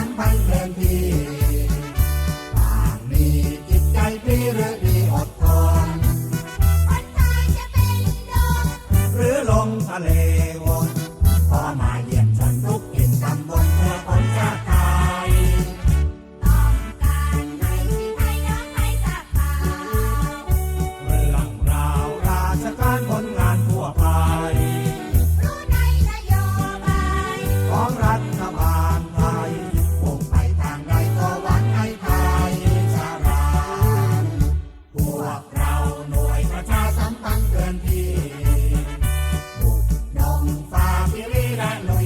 ฉันไปแทนที่างมีจิตใจพี่หรือดีอดทนคนไทยจะเป็นดงหรือลงทะเล not know.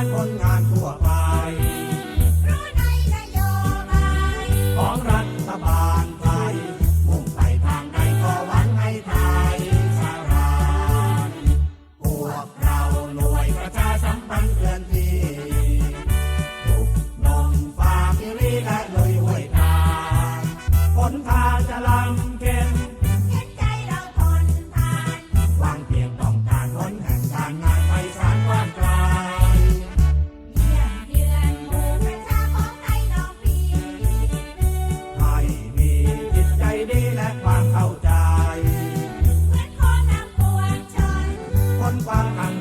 านคนงานทั่วไป รู้ในนโยบายของรัฐบาลไทย มุ่งไปทางใดก็หวังให้ไทยสารานพวกเราหน่วยประชาสัมพันธ์เคลื่อนที่ปลุกนองฟาพิรีและเลยห้วยตาผลทาจะลำ bang bang bang